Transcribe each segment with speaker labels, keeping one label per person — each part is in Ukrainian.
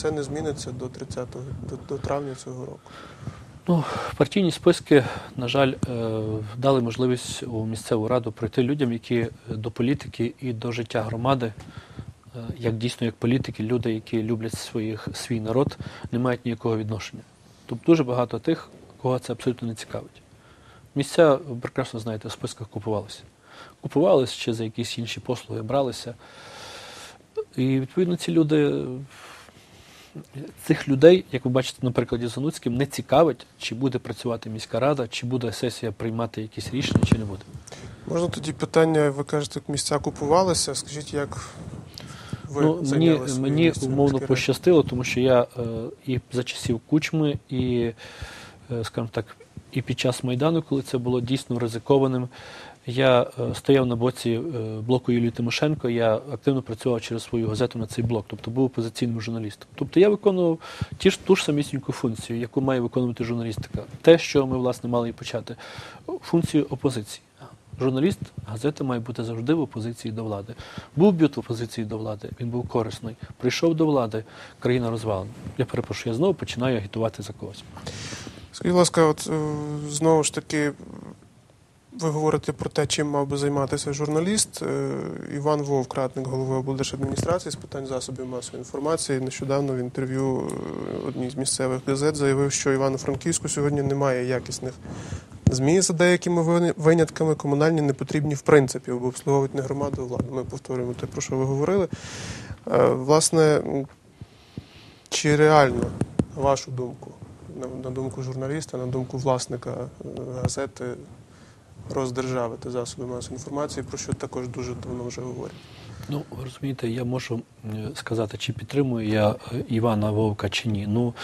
Speaker 1: це не зміниться до 30 до, до травня цього року.
Speaker 2: Ну, партійні списки, на жаль, е, дали можливість у місцеву раду прийти людям, які до політики і до життя громади, е, як дійсно як політики, люди, які люблять своїх, свій народ, не мають ніякого відношення. Тобто дуже багато тих, кого це абсолютно не цікавить. Місця, ви прекрасно знаєте, в списках купувалися. Купувалися чи за якісь інші послуги бралися. І відповідно ці люди цих людей, як ви бачите на прикладі Зануцьким, не цікавить, чи буде працювати міська рада, чи буде сесія приймати якісь рішення, чи не буде.
Speaker 1: Можна тоді питання, ви кажете, місця купувалися. Скажіть, як ви
Speaker 2: ну, мені мені умовно пощастило, тому що я е, і за часів кучми, і, е, скажімо так, і під час Майдану, коли це було дійсно ризикованим, я е, стояв на боці е, блоку Юлії Тимошенко, я активно працював через свою газету на цей блок, тобто був опозиційним журналістом. Тобто я виконував ті ж ту ж самісіньку функцію, яку має виконувати журналістика. Те, що ми, власне, мали і почати, функцію опозиції. Журналіст газета має бути завжди в опозиції до влади. Був бют в опозиції до влади, він був корисний. Прийшов до влади, країна розвалена. Я перепрошую, я знову починаю агітувати за когось.
Speaker 1: Скажіть, будь ласка, от е, знову ж таки, ви говорите про те, чим мав би займатися журналіст. Е, Іван Вовк, радник голови облдержадміністрації з питань засобів масової інформації, нещодавно в інтерв'ю е, одній з місцевих газет заявив, що Івано-Франківську сьогодні немає якісних ЗМІ за деякими винятками. Комунальні не потрібні в принципі, бо обслуговують не громаду, владу. Ми повторюємо те, про що ви говорили. Е, Власне, чи реально, на вашу думку, на, думку журналіста, на думку власника газети, роздержавити засоби масової інформації, про що також дуже давно вже говорять.
Speaker 2: Ну, ви розумієте, я можу сказати, чи підтримую я е, Івана Вовка чи ні. Ну,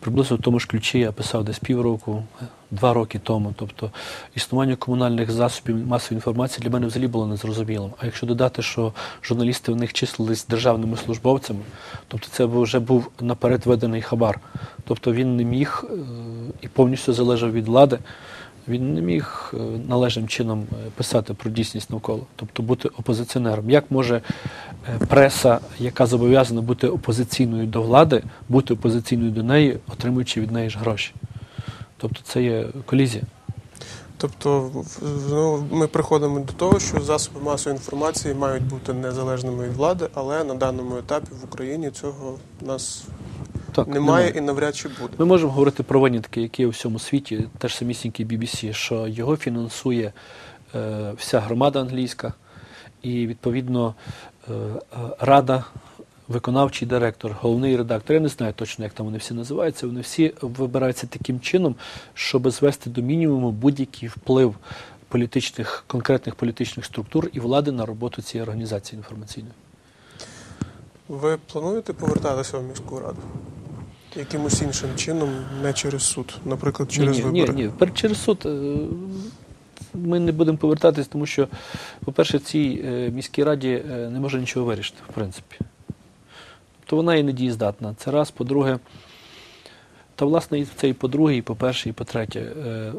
Speaker 2: приблизно в тому ж ключі я писав десь півроку, е, два роки тому. Тобто існування комунальних засобів масової інформації для мене взагалі було незрозумілим. А якщо додати, що журналісти в них числились державними службовцями, тобто це вже був наперед виданий хабар. Тобто він не міг е, і повністю залежав від влади. Він не міг е, належним чином е, писати про дійсність навколо, тобто бути опозиціонером. Як може е, преса, яка зобов'язана бути опозиційною до влади, бути опозиційною до неї, отримуючи від неї ж гроші? Тобто це є колізія.
Speaker 1: Тобто, ну, ми приходимо до того, що засоби масової інформації мають бути незалежними від влади, але на даному етапі в Україні цього в нас
Speaker 2: Так,
Speaker 1: немає і навряд чи буде.
Speaker 2: Ми можемо говорити про винятки, які є у всьому світі, теж самісінький BBC, що його фінансує е, вся громада англійська, і відповідно е, е, рада, виконавчий директор, головний редактор. Я не знаю точно, як там вони всі називаються. Вони всі вибираються таким чином, щоб звести до мінімуму будь-який вплив політичних конкретних політичних структур і влади на роботу цієї організації інформаційної.
Speaker 1: Ви плануєте повертатися в міську раду? Якимось іншим чином, не через суд, наприклад, через
Speaker 2: ні, ні,
Speaker 1: вибори?
Speaker 2: Ні, ні, через суд е, ми не будемо повертатись, тому що, по-перше, цій е, міській раді е, не може нічого вирішити, в принципі. То вона і не дієздатна. Це раз, по-друге. Та, власне, і це і по-друге, і по-перше, і по-третє.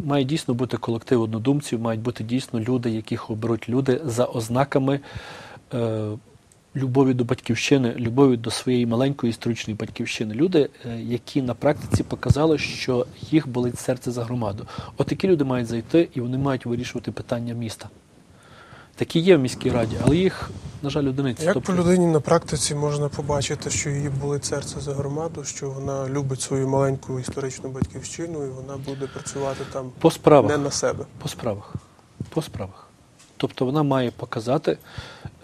Speaker 2: Має дійсно бути колектив однодумців, мають бути дійсно люди, яких оберуть люди за ознаками любові до батьківщини, любові до своєї маленької історичної батьківщини. Люди, е, які на практиці показали, що їх болить серце за громаду. От такі люди мають зайти і вони мають вирішувати питання міста. Такі є в міській раді, але їх, на жаль, одиниці.
Speaker 1: Як
Speaker 2: Тобто-
Speaker 1: по людині на практиці можна побачити, що її болить серце за громаду, що вона любить свою маленьку історичну батьківщину і вона буде працювати там
Speaker 2: По справах.
Speaker 1: не на себе?
Speaker 2: По справах. По справах. Тобто вона має показати,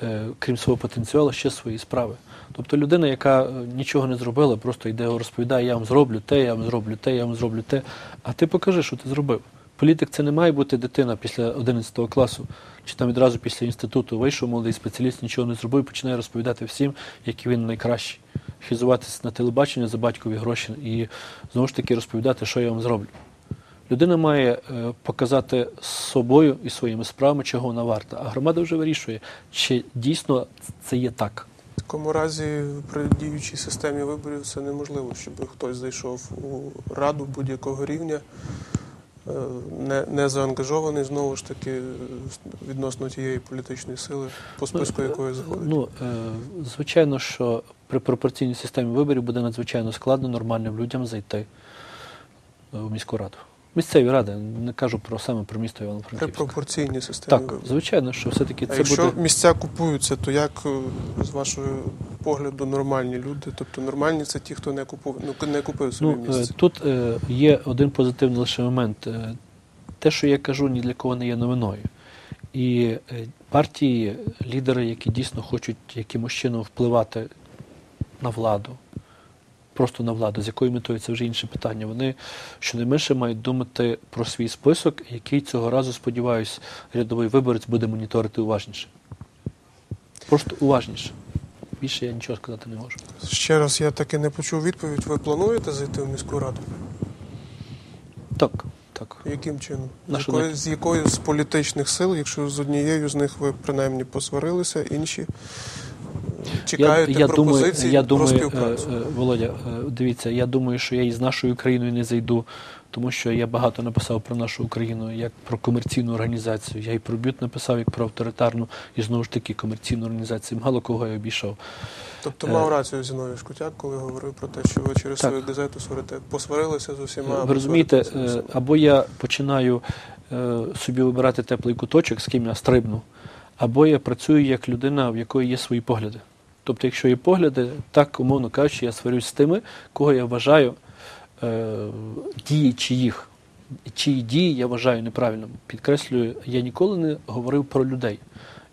Speaker 2: е, крім свого потенціалу, ще свої справи. Тобто людина, яка е, нічого не зробила, просто йде розповідає, я вам зроблю те, я вам зроблю те, я вам зроблю те. А ти покажи, що ти зробив. Політик це не має бути дитина після 11 класу, чи там відразу після інституту вийшов молодий спеціаліст, нічого не зробив, починає розповідати всім, який він найкращий. Хізуватися на телебачення за батькові гроші і знову ж таки розповідати, що я вам зроблю. Людина має е, показати з собою і своїми справами, чого вона варта. А громада вже вирішує, чи дійсно це є так.
Speaker 1: В такому разі при діючій системі виборів це неможливо, щоб хтось зайшов у раду будь-якого рівня е, не, не заангажований знову ж таки відносно тієї політичної сили, по списку якої заходить?
Speaker 2: Ну, е, звичайно, що при пропорційній системі виборів буде надзвичайно складно нормальним людям зайти в міську раду. Місцеві ради, не кажу про саме про місто Івано-Франківськ.
Speaker 1: пропорційній системі
Speaker 2: Так, звичайно, що все-таки
Speaker 1: А
Speaker 2: це
Speaker 1: якщо
Speaker 2: буде.
Speaker 1: місця купуються, то як е, з вашого погляду нормальні люди? Тобто нормальні це ті, хто не купив, ну не купив собі
Speaker 2: Ну, е,
Speaker 1: місце.
Speaker 2: тут е, є один позитивний лише момент. Те, що я кажу, ні для кого не є новиною. І партії, лідери, які дійсно хочуть якимось чином впливати на владу, просто на владу, з якою метою це вже інше питання. Вони щонайменше мають думати про свій список, який цього разу, сподіваюся, рядовий виборець буде моніторити уважніше. Просто уважніше. Більше я нічого сказати не можу.
Speaker 1: Ще раз я таки не почув відповідь. Ви плануєте зайти в міську раду?
Speaker 2: Так, так.
Speaker 1: Яким чином? З
Speaker 2: не-
Speaker 1: з якою з політичних сил, якщо з однією з них ви принаймні посварилися, інші чекаєте
Speaker 2: я
Speaker 1: пропозиції
Speaker 2: думаю, я
Speaker 1: про
Speaker 2: думаю,
Speaker 1: співпрацю?
Speaker 2: е, е, Володя, е, дивіться, я думаю, що я із нашою Україною не зайду, тому що я багато написав про нашу Україну як про комерційну організацію. Я і про бют написав як про авторитарну і знову ж таки комерційну організацію. Мало кого я обійшов.
Speaker 1: Тобто мав рацію Зіновій Шкутяк, коли говорив про те, що ви через
Speaker 2: Так.
Speaker 1: свою газету сварите, посварилися з усіма.
Speaker 2: Ви розумієте, або я починаю собі вибирати теплий куточок, з ким я стрибну, або я працюю як людина, в якої є свої погляди. Тобто, якщо є погляди, так, умовно кажучи, я сварюсь з тими, кого я вважаю е, дії чиїх. Чиї дії я вважаю неправильними. Підкреслюю, я ніколи не говорив про людей.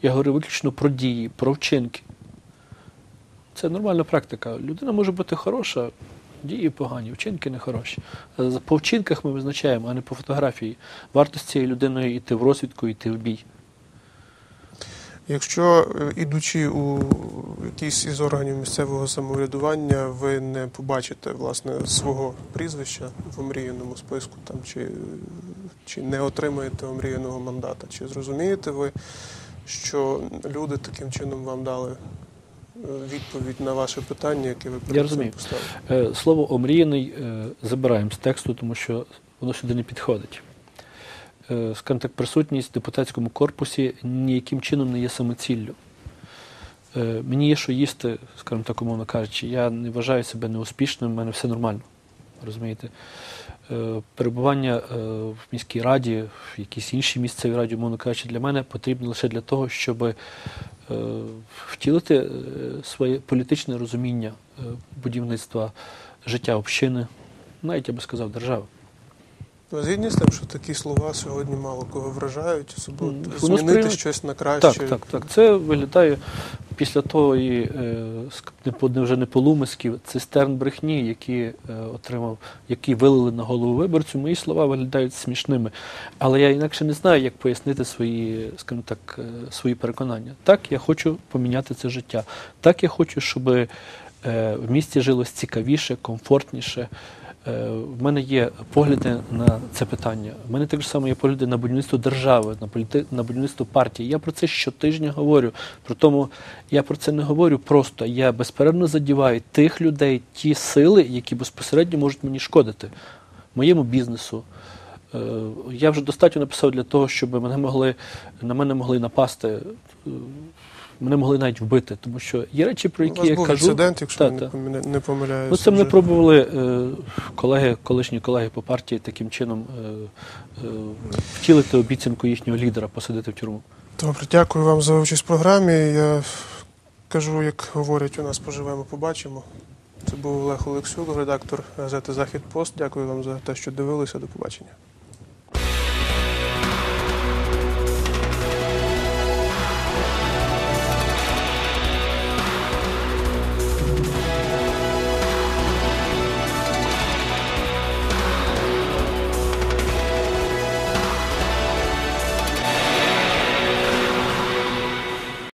Speaker 2: Я говорив виключно про дії, про вчинки. Це нормальна практика. Людина може бути хороша, дії погані, вчинки не хороші. Е, По вчинках ми визначаємо, а не по фотографії. Варто з цією людиною йти в розвідку, йти в бій.
Speaker 1: Якщо е, ідучи у якийсь із органів місцевого самоврядування, ви не побачите власне свого прізвища в омріяному списку, там чи, чи не отримаєте омріяного мандата, чи зрозумієте ви, що люди таким чином вам дали е, відповідь на ваше питання, яке ви цим
Speaker 2: розумію.
Speaker 1: поставили?
Speaker 2: Е, Слово омріяний забираємо з тексту, тому що воно сюди не підходить. Е, Скажімо так, присутність в депутатському корпусі ніяким чином не є самоціллю. Е, Мені є що їсти, скажімо так, умовно кажучи, я не вважаю себе неуспішним, в мене все нормально. Розумієте? Е, Перебування в міській раді, в якійсь іншій місцевій раді, умовно кажучи, для мене потрібно лише для того, щоб втілити своє політичне розуміння будівництва життя общини, навіть я би сказав, держави.
Speaker 1: Ви згідні з тим, що такі слова сьогодні мало кого вражають, особливо
Speaker 2: воно
Speaker 1: змінити
Speaker 2: сприйме-
Speaker 1: щось на краще.
Speaker 2: Так, так, так. Це виглядає після тої, е, не вже не полумисків, цистерн брехні, які е, отримав, які вилили на голову виборцю. Мої слова виглядають смішними. Але я інакше не знаю, як пояснити свої, скажімо так, е, свої переконання. Так, я хочу поміняти це життя. Так, я хочу, щоб е, в місті жилось цікавіше, комфортніше. Е, В мене є погляди на це питання. В мене так само є погляди на будівництво держави, на політи... на будівництво партії. Я про це щотижня говорю. При тому я про це не говорю просто. Я безперервно задіваю тих людей, ті сили, які безпосередньо можуть мені шкодити, моєму бізнесу. Е, Я вже достатньо написав для того, щоб мене могли, на мене могли напасти, е, мене могли навіть вбити, тому що є речі, про
Speaker 1: У
Speaker 2: які
Speaker 1: вас
Speaker 2: я
Speaker 1: був
Speaker 2: кажу.
Speaker 1: інцидент, якщо
Speaker 2: Та,
Speaker 1: не не помиляюся.
Speaker 2: Ну, це мене пробували е, колеги, колишні колеги по партії таким чином е, е, втілити обіцянку їхнього лідера посадити в тюрму.
Speaker 1: Добре, дякую вам за участь в програмі. Я кажу, як говорять у нас, поживемо, побачимо. Це був Олег Олексюк, редактор газети Захід Пост. Дякую вам за те, що дивилися. До побачення.